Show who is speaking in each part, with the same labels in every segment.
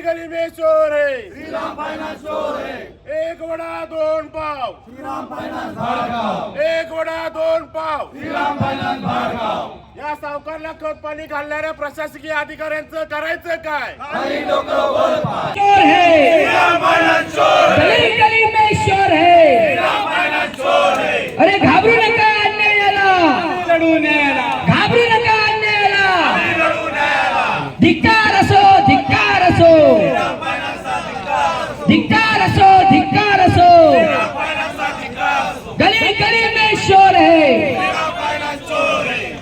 Speaker 1: गली गली में शोर है एक वडा दोन पाव. एक वडा दोन पाव. या सावकारला खत पाणी घालणाऱ्या प्रशासकीय अधिकाऱ्यांचं करायचं काय?
Speaker 2: चोर है. गली गली में शोर है। अरे घाबरू नका अन्यायाला। घाबरू नका अन्यायाला। धिक्कार असो धिक्कार असो धिक्कार असो गली गली में शोर है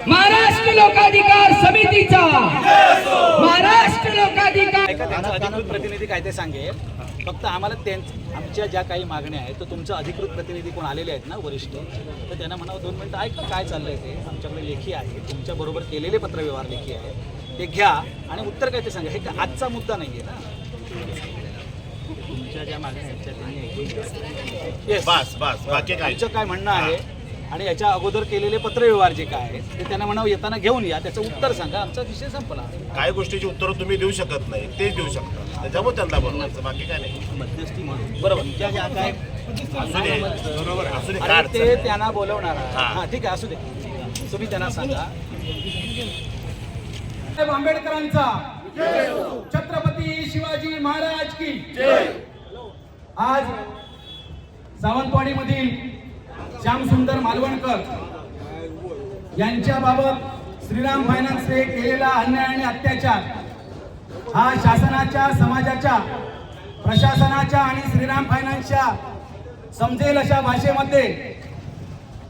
Speaker 2: महाराष्ट्र लोकाधिकार समितीचा महाराष्ट्र लोकाधिकार
Speaker 3: ऐका त्यांचा अधिकृत प्रतिनिधी काय ते सांगेल. फक्त आम्हाला त्यां आमच्या ज्या काही मागण्या आहेत तर तुमचं अधिकृत प्रतिनिधी कोण आलेले आहेत ना वरिष्ठ? तर त्यांना म्हणावं दोन मिनिटं ऐका काय चाललंय ते. आमच्याकडे लेखी आहे. तुमच्या बरोबर केलेले पत्रव्यवहार लेखी आहे ते घ्या आणि उत्तर काय ते सांगा. हे का आजचा मुद्दा नाही आहे ना. तुमच्या ज्या मागण्या आहेत त्या त्यांनी ऐकून.
Speaker 1: बस बस. बाकी काय
Speaker 3: म्हणणं आहे? आणि याच्या अगोदर केलेले पत्रव्यवहार जे काय आहेत ते त्यांना म्हणावं येताना घेऊन या त्याचं उत्तर सांगा आमचा विषय संपला.
Speaker 1: काही गोष्टीची उत्तरं तुम्ही देऊ शकत नाही तेच देऊ शकता. त्याच्यामुळे त्यांना बोलवायचं बाकी काय नाही.
Speaker 3: मध्यस्थी म्हणून. बरोबर तुमच्या ज्या काय
Speaker 1: असू दे बरोबर असू दे काय अडचण
Speaker 3: ते
Speaker 1: नाही.
Speaker 3: त्यांना बोलवणार आहे.
Speaker 1: हा.
Speaker 3: हा ठीक आहे असू दे. तुम्ही त्यांना सांगा.
Speaker 4: साहेब आंबेडकरांचा छत्रपती शिवाजी महाराज की आज सावंतवाडी मधील श्यामसुंदर मालवणकर यांच्याबाबत श्रीराम फायनान्सने केलेला अन्याय आणि अत्याचार हा शासनाच्या समाजाच्या प्रशासनाच्या आणि श्रीराम फायनान्सच्या समजेल अशा भाषेमध्ये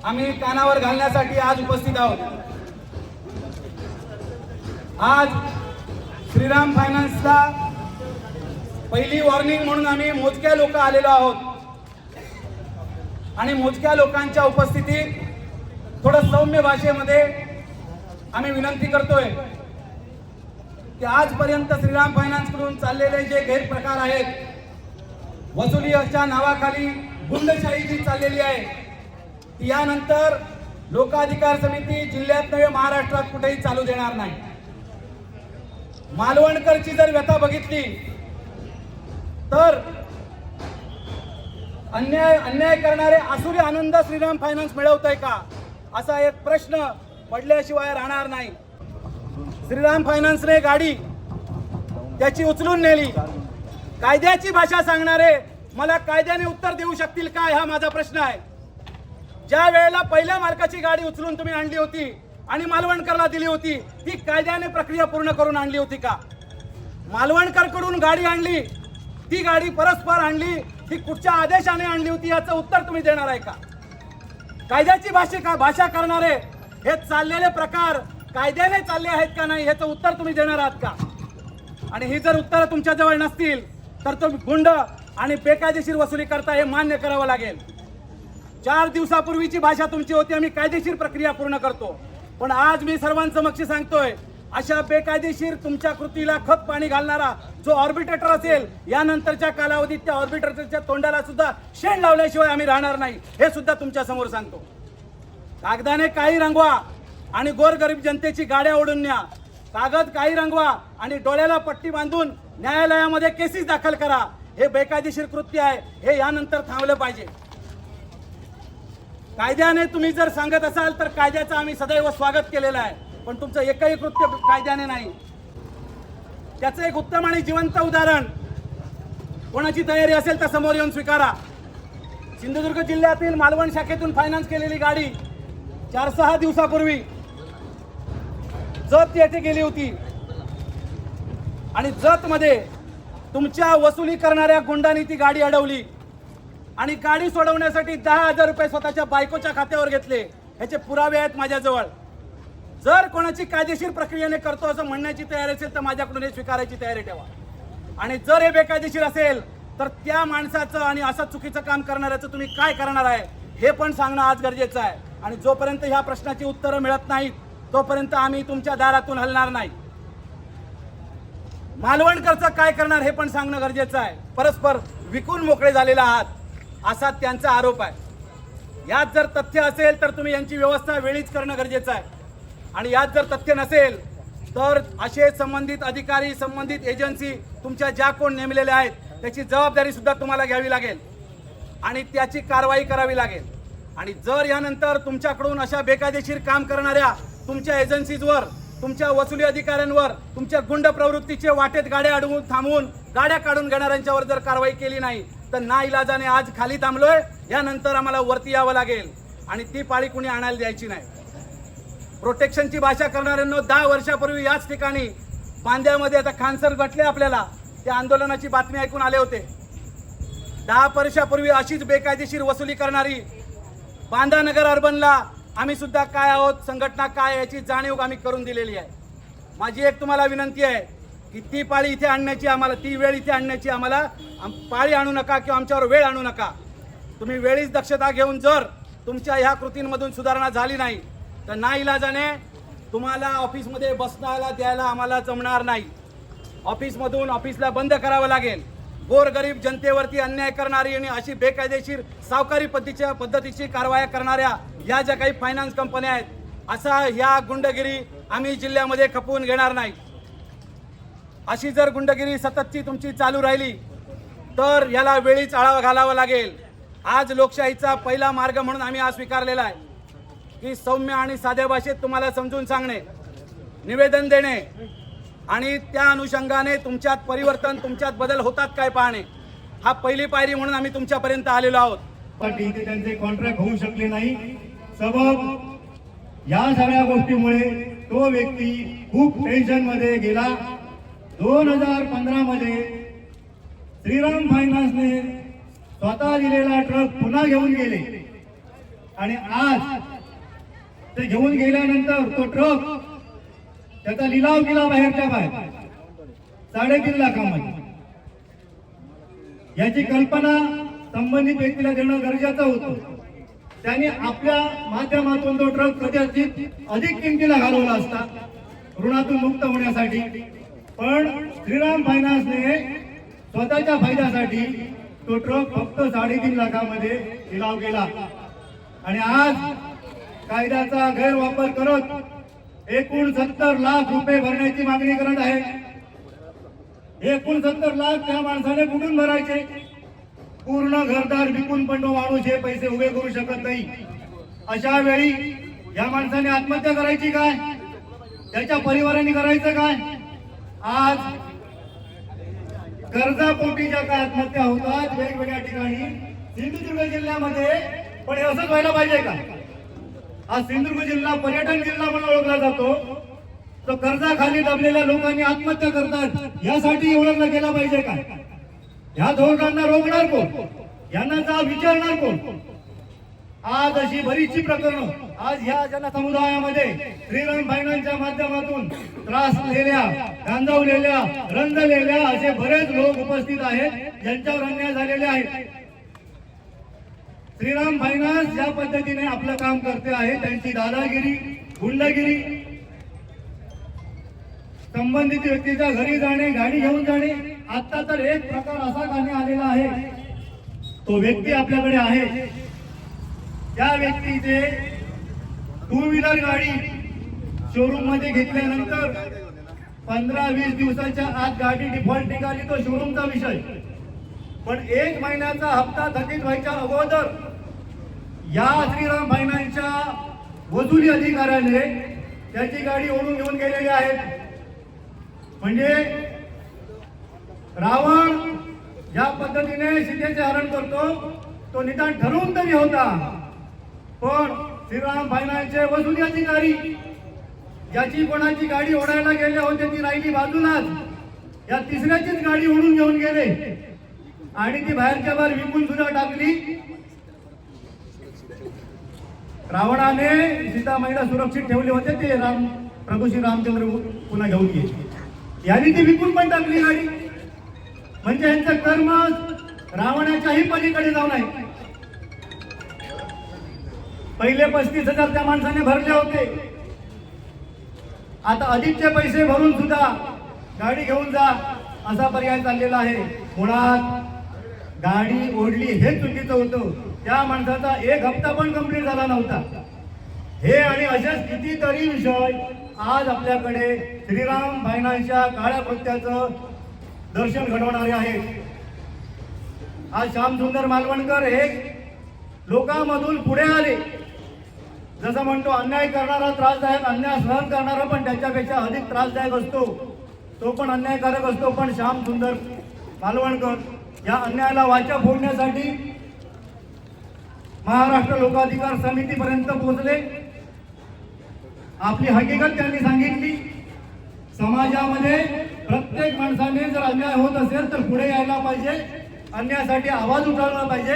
Speaker 4: आम्ही कानावर घालण्यासाठी आज उपस्थित आहोत. आज श्रीराम फायनान्सला पहिली वॉर्निंग म्हणून आम्ही मोजक्या लोक आलेलो आहोत. आणि मोजक्या लोकांच्या उपस्थितीत थोडं सौम्य भाषेमध्ये आम्ही विनंती करतोय की आजपर्यंत श्रीराम फायनान्सकडून चाललेले जे गैरप्रकार आहेत वसुलीच्या नावाखाली गुंडशाही जी चाललेली आहे. ती यानंतर लोकाधिकार समिती जिल्ह्यात नव्हे महाराष्ट्रात कुठेही चालू देणार नाही. मालवणकरची जर व्यथा बघितली तर अन्याय अन्याय करणारे आसुरी आनंद श्रीराम फायनान्स मिळवत आहे का? असा एक प्रश्न पडल्याशिवाय राहणार नाही. श्रीराम फायनान्सने गाडी त्याची उचलून नेली. कायद्याची भाषा सांगणारे मला कायद्याने उत्तर देऊ शकतील काय हा माझा प्रश्न आहे. ज्या वेळेला पहिल्या मार्काची गाडी उचलून तुम्ही आणली होती आणि मालवणकरला दिली होती ती कायद्याने प्रक्रिया पूर्ण करून आणली होती का? मालवणकरकडून गाडी आणली ती गाडी परस्पर आणली ही कुठच्या आदेशाने आणली होती याचं उत्तर तुम्ही देणार आहे का? कायद्याची भाषिका भाषा करणारे हे चाललेले प्रकार कायद्याने चालले आहेत का नाही याचं उत्तर तुम्ही देणार आहात का? आणि ही जर उत्तरं तुमच्याजवळ नसतील तर तुम्ही गुंड आणि बेकायदेशीर वसुली करता हे मान्य करावं लागेल. चार दिवसापूर्वीची भाषा तुमची होती आम्ही कायदेशीर प्रक्रिया पूर्ण करतो. पण आज मी सर्वांसमक्ष सांगतोय अशा बेकायदेशीर तुमच्या कृतीला खत पाणी घालणारा जो ऑर्बिटेटर असेल यानंतरच्या कालावधीत त्या ऑर्बिटेटरच्या तोंडाला सुद्धा शेण लावल्याशिवाय आम्ही राहणार नाही हे सुद्धा तुमच्यासमोर सांगतो. कागदाने काही रंगवा आणि गोरगरीब जनतेची गाड्या ओढून न्या. कागद काही रंगवा आणि डोळ्याला पट्टी बांधून न्यायालयामध्ये केसेस दाखल करा. हे बेकायदेशीर कृत्य आहे हे यानंतर थांबलं पाहिजे. कायद्याने तुम्ही जर सांगत असाल तर कायद्याचं आम्ही सदैव स्वागत केलेलं आहे. पण तुमचं एकही कृत्य कायद्याने नाही. त्याचं एक उत्तम आणि जिवंत उदाहरण. कोणाची तयारी असेल तर समोर येऊन स्वीकारा. सिंधुदुर्ग जिल्ह्यातील मालवण शाखेतून फायनान्स केलेली गाडी चार सहा दिवसापूर्वी जत येथे गेली होती. आणि जतमध्ये तुमच्या वसुली करणाऱ्या गुंडांनी ती गाडी अडवली. आणि गाडी सोडवण्यासाठी दहा हजार रुपये स्वतःच्या बायकोच्या खात्यावर घेतले. ह्याचे पुरावे आहेत माझ्याजवळ. जर कोणाची कायदेशीर प्रक्रियेने करतो असं म्हणण्याची तयारी असेल तर माझ्याकडून हे स्वीकारायची तयारी ठेवा. आणि जर हे बेकायदेशीर असेल तर त्या माणसाचं आणि असं चुकीचं काम करणाऱ्याचं तुम्ही काय करणार आहे हे पण सांगणं आज गरजेचं आहे. आणि जोपर्यंत ह्या प्रश्नाची उत्तरं मिळत नाहीत तोपर्यंत आम्ही तुमच्या दारातून हलणार नाही. मालवणकरचं काय करणार हे पण सांगणं गरजेचं आहे. परस्पर विकून मोकळे झालेला आहात असा त्यांचा आरोप आहे. यात जर तथ्य असेल तर तुम्ही यांची व्यवस्था वेळीच करणं गरजेचं आहे. आणि यात जर तथ्य नसेल तर असे संबंधित अधिकारी संबंधित एजन्सी तुमच्या ज्या कोण नेमलेल्या आहेत त्याची जबाबदारी सुद्धा तुम्हाला घ्यावी लागेल. आणि त्याची कारवाई करावी लागेल. आणि जर यानंतर तुमच्याकडून अशा बेकायदेशीर काम करणाऱ्या तुमच्या एजन्सीजवर तुमच्या वसुली अधिकाऱ्यांवर तुमच्या गुंड प्रवृत्तीचे वाटेत गाड्या अडवून थांबवून गाड्या काढून घेणाऱ्यांच्यावर जर कारवाई केली नाही तर ना इलाजाने आज खाली थांबलोय यानंतर आम्हाला वरती यावं लागेल. आणि ती पाळी कुणी आणायला द्यायची नाही. प्रोटेक्शनची भाषा करणाऱ्यांना दहा वर्षापूर्वी याच ठिकाणी बांद्यामध्ये आता खानसर गटले आपल्याला. त्या आंदोलनाची बातमी ऐकून आले होते. दहा वर्षापूर्वी अशीच बेकायदेशीर वसुली करणारी बांदा नगर अर्बनला आम्ही सुद्धा काय आहोत संघटना काय याची जाणीव आम्ही करून दिलेली आहे. माझी एक तुम्हाला विनंती आहे की ती पाळी इथे आणण्याची आम्हाला ती वेळ इथे आणण्याची आम्हाला आम- पाळी आणू नका किंवा आमच्यावर वेळ आणू नका. तुम्ही वेळीच दक्षता घेऊन जर तुमच्या ह्या कृतींमधून सुधारणा झाली नाही तर ना इलाजाने तुम्हाला ऑफिसमध्ये बसण्याला द्यायला आम्हाला जमणार नाही. ऑफिसमधून ऑफिसला बंद करावं लागेल. गोरगरीब जनतेवरती अन्याय करणारी आणि अशी बेकायदेशीर सावकारी पद्धतीच्या पद्धतीची कारवाया करणाऱ्या या ज्या काही फायनान्स कंपन्या आहेत असा ह्या गुंडगिरी आम्ही जिल्ह्यामध्ये खपवून घेणार नाही. अशी जर गुंडगिरी सततची तुमची चालू राहिली तर याला वेळीच आळा घालावा लागेल. आज लोकशाहीचा पहिला मार्ग म्हणून आम्ही आज स्वीकारलेला आहे. की सौम्य आणि साध्या भाषेत तुम्हाला समजून सांगणे निवेदन देणे आणि त्या अनुषंगाने तुमच्यात परिवर्तन तुमच्यात बदल होतात काय पाहणे हा पहिली पायरी म्हणून आम्ही तुमच्यापर्यंत आलेलो आहोत.
Speaker 5: त्यांचे कॉन्ट्रॅक्ट होऊ शकले नाही. सबब या सगळ्या गोष्टीमुळे तो व्यक्ती खूप टेन्शनमध्ये गेला. दोन हजार पंधरा मध्ये श्रीराम फायनान्सने स्वतः दिलेला ट्रक पुन्हा घेऊन गेले. आणि आज ते घेऊन गेल्यानंतर तो ट्रक त्याचा लिलाव केला बाहेरच्या बाहेर. साडेतीन लाखामध्ये. याची कल्पना संबंधित व्यक्तीला देणं गरजेचं होतं. त्यांनी आपल्या माध्यमातून तो ट्रक कदाचित अधिक किमतीला घालवला असता ऋणातून मुक्त होण्यासाठी. पण श्रीराम फायनान्सने स्वतःच्या फायद्यासाठी तो ट्रक फक्त साडेतीन लाखामध्ये लिलाव केला. आणि आज कायद्याचा गैरवापर करत एकूण सत्तर लाख रुपये भरण्याची मागणी करत आहे. एकूण सत्तर लाख त्या माणसाने कुठून भरायचे? पूर्ण घरदार विकून पण तो माणूस हे पैसे उभे करू शकत नाही. अशा वेळी या माणसाने आत्महत्या करायची काय? त्याच्या परिवाराने करायचं काय? आज कर्जापोटीच्या काय आत्महत्या होतात वेगवेगळ्या ठिकाणी सिंधुदुर्ग जिल्ह्यामध्ये पण हे असंच व्हायला पाहिजे का? हा सिंधुदुर्ग जिल्हा पर्यटन जिल्हा म्हणून ओळखला जातो. तो कर्जाखाली दबलेल्या लोकांनी आत्महत्या करतात. यासाठी ओळखला गेला पाहिजे का? ह्या धोरणांना रोखणार कोण? यांना जा विचारणार कोण? आज अशी बरीचशी प्रकरणं आज ह्या जनसमुदायामध्ये श्रीराम फायनान्सच्या माध्यमातून त्रासलेल्या गांजावलेल्या रंजलेल्या असे बरेच लोक उपस्थित आहेत ज्यांच्यावर अन्याय झालेले आहेत. श्रीराम फायनान्स ज्या पद्धतीने आपलं काम करते आहे त्यांची दादागिरी गुंडगिरी संबंधित व्यक्तीच्या घरी जाणे गाडी घेऊन जाणे आता तर एक प्रकार असा गाणे आलेला आहे. तो व्यक्ती आपल्याकडे आहे. त्या व्यक्तीचे टू व्हीलर गाडी शोरूममध्ये घेतल्यानंतर पंधरा वीस दिवसाच्या आत गाडी डिफॉल्ट निघाली तो शोरूमचा विषय. पण एक महिन्याचा हप्ता थकीत व्हायच्या अगोदर या श्रीराम फायनान्सच्या वसुली अधिकाऱ्याने त्याची गाडी ओढून घेऊन गेलेली आहे. म्हणजे रावण ज्या पद्धतीने सीतेचे हरण करतो तो निदान ठरवून तरी होता. पण श्रीराम फायनान्सचे वसुली अधिकारी ज्याची कोणाची गाडी ओढायला गेले होते ती राहिली बाजूलाच या तिसऱ्याचीच गाडी ओढून घेऊन गेले. आणि ती बाहेरच्या बाहेर विकून सुद्धा टाकली. रावणाने सीतामाईला सुरक्षित ठेवले होते ते राम प्रभू श्री रामचंद्र पुन्हा घेऊन गेले. यांनी ती विकून पण टाकली गाडी. म्हणजे यांचं कर्म रावणाच्याही पलीकडे जाऊन आहे पहिले पस्तीस हजार त्या माणसाने भरले होते. आता अधिकचे पैसे भरून सुद्धा गाडी घेऊन जा असा पर्याय चाललेला आहे. मुळात गाडी ओढली हे चुकीचं होतं. त्या माणसाचा एक हप्ता पण कंप्लीट झाला नव्हता. हे आणि असेच कितीतरी विषय आज आपल्याकडे श्रीराम फायनान्सच्या काळ्या कृत्याचं दर्शन घडवणारे आहेत. आज श्यामसुंदर मालवणकर हे लोकांमधून पुढे आले. जसं म्हणतो अन्याय करणारा त्रासदायक अन्याय सहन करणारा पण त्याच्यापेक्षा अधिक त्रासदायक असतो. तो पण अन्यायकारक असतो. पण श्याम सुंदर मालवणकर या अन्यायाला वाचा फोडण्यासाठी महाराष्ट्र लोकाधिकार समितीपर्यंत पोहोचले. आपली हकीकत त्यांनी सांगितली. समाजामध्ये प्रत्येक माणसाने जर अन्याय होत असेल तर पुढे यायला पाहिजे. अन्यायासाठी आवाज उठवला पाहिजे.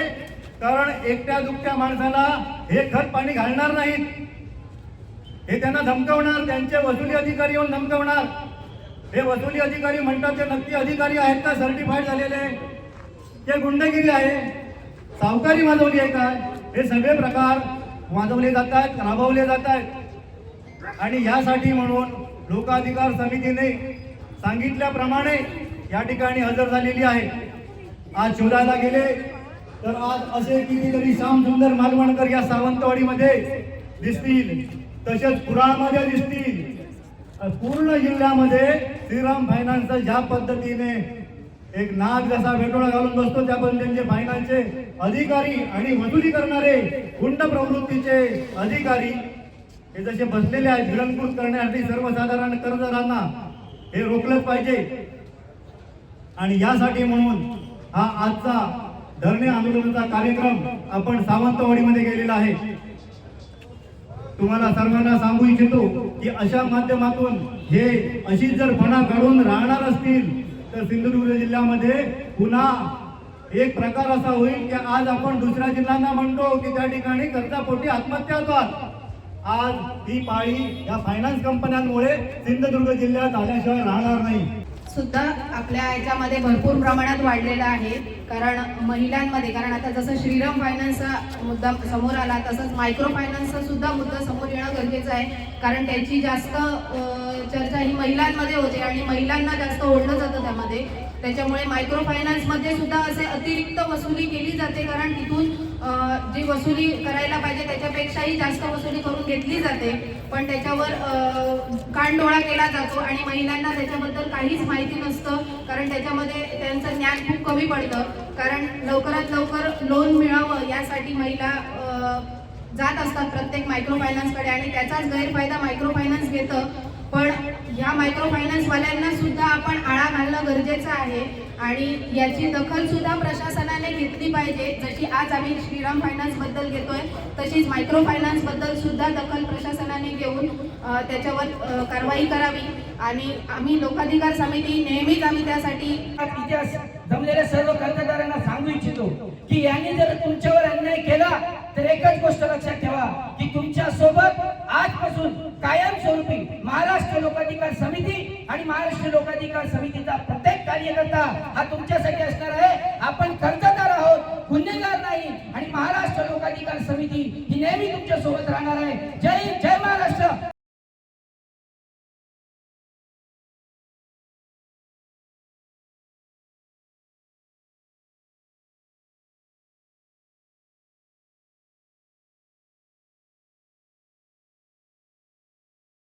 Speaker 5: कारण एकट्या दुकट्या माणसाला हे खत पाणी घालणार नाहीत. हे त्यांना धमकवणार त्यांचे वसुली अधिकारी येऊन धमकवणार. हे वसुली अधिकारी म्हणतात ते नक्की अधिकारी आहेत का? सर्टिफाईड झालेले. ते गुंडगिरी आहे. सावकारी वाजवली आहे काय हे सगळे प्रकार वाजवले जात आहेत राबवले जात आहेत आणि यासाठी म्हणून लोकाधिकार समितीने सांगितल्याप्रमाणे या ठिकाणी हजर झालेली आहे. आज शोधायला गेले तर आज असे कितीतरी श्यामसुंदर मालवणकर या सावंतवाडीमध्ये दिसतील. तसेच कुराळमध्ये दिसतील. पूर्ण जिल्ह्यामध्ये श्रीराम फायनान्स ज्या पद्धतीने एक नाग जसा वेटोळा घालून बसतो त्या त्यांचे फायनान्सचे अधिकारी आणि वसुली करणारे गुंड प्रवृत्तीचे अधिकारी. हे जसे बसलेले आहेत भिरणकृत करण्यासाठी सर्वसाधारण कर्जदारांना हे रोखलंच पाहिजे. आणि यासाठी म्हणून हा आजचा धरणे आंदोलनाचा कार्यक्रम आपण सावंतवाडीमध्ये गेलेला आहे. तुम्हाला सर्वांना सांगू इच्छितो की अशा माध्यमातून हे अशी जर फणा काढून राहणार असतील तर सिंधुदुर्ग जिल्ह्यामध्ये पुन्हा एक प्रकार असा होईल की आज आपण दुसऱ्या जिल्ह्यांना म्हणतो की त्या ठिकाणी कर्जापोटी आत्महत्या होतात. आज ही पाळी या फायनान्स कंपन्यांमुळे सिंधुदुर्ग जिल्ह्यात आल्याशिवाय राहणार नाही.
Speaker 6: सुद्धा आपल्या याच्यामध्ये भरपूर प्रमाणात वाढलेला आहे. कारण महिलांमध्ये कारण आता जसं श्रीराम फायनान्सचा मुद्दा समोर आला तसंच मायक्रो फायनान्सचा सुद्धा मुद्दा समोर येणं गरजेचं आहे. कारण त्याची जास्त चर्चा ही महिलांमध्ये होते आणि महिलांना जास्त ओढलं जातं त्यामध्ये. त्याच्यामुळे मायक्रो फायनान्समध्ये सुद्धा असे अतिरिक्त वसुली केली जाते. कारण तिथून जी वसुली करायला पाहिजे त्याच्यापेक्षाही जास्त वसुली करून घेतली जाते. पण त्याच्यावर कानडोळा केला जातो आणि महिलांना त्याच्याबद्दल काहीच माहिती नसतं. कारण त्याच्यामध्ये त्यांचं ज्ञान खूप कमी पडतं. कारण लवकरात लवकर लोन मिळावं यासाठी महिला जात असतात प्रत्येक मायक्रो फायनान्सकडे आणि त्याचाच गैरफायदा मायक्रो फायनान्स घेतं. पण या मायक्रो फायनान्सवाल्यांना सुद्धा आपण आळा घालणं गरजेचं आहे. आणि याची दखल सुद्धा प्रशासनाने घेतली पाहिजे. जशी आज आम्ही श्रीराम फायनान्सबद्दल घेतोय तशीच मायक्रो फायनान्सबद्दल सुद्धा दखल प्रशासनाने घेऊन त्याच्यावर कारवाई करावी. आणि आम्ही लोकाधिकार समिती नेहमीच आम्ही त्यासाठी
Speaker 2: इतिहास जमलेल्या सर्व कर्जदारांना सांगू इच्छितो की यांनी जर तुमच्यावर अन्याय केला तर एकच गोष्ट लक्षात ठेवा की तुमच्यासोबत आजपासून कायमस्वरूपी महाराष्ट्र लोकाधिकार समिती आणि महाराष्ट्र लोकाधिकार समितीचा प्रत्येक कार्यकर्ता हा तुमच्यासाठी असणार आहे. आपण कर्जदार आहोत गुन्हेगार नाही आणि महाराष्ट्र लोकाधिकार समिती ही नेहमी तुमच्यासोबत राहणार आहे.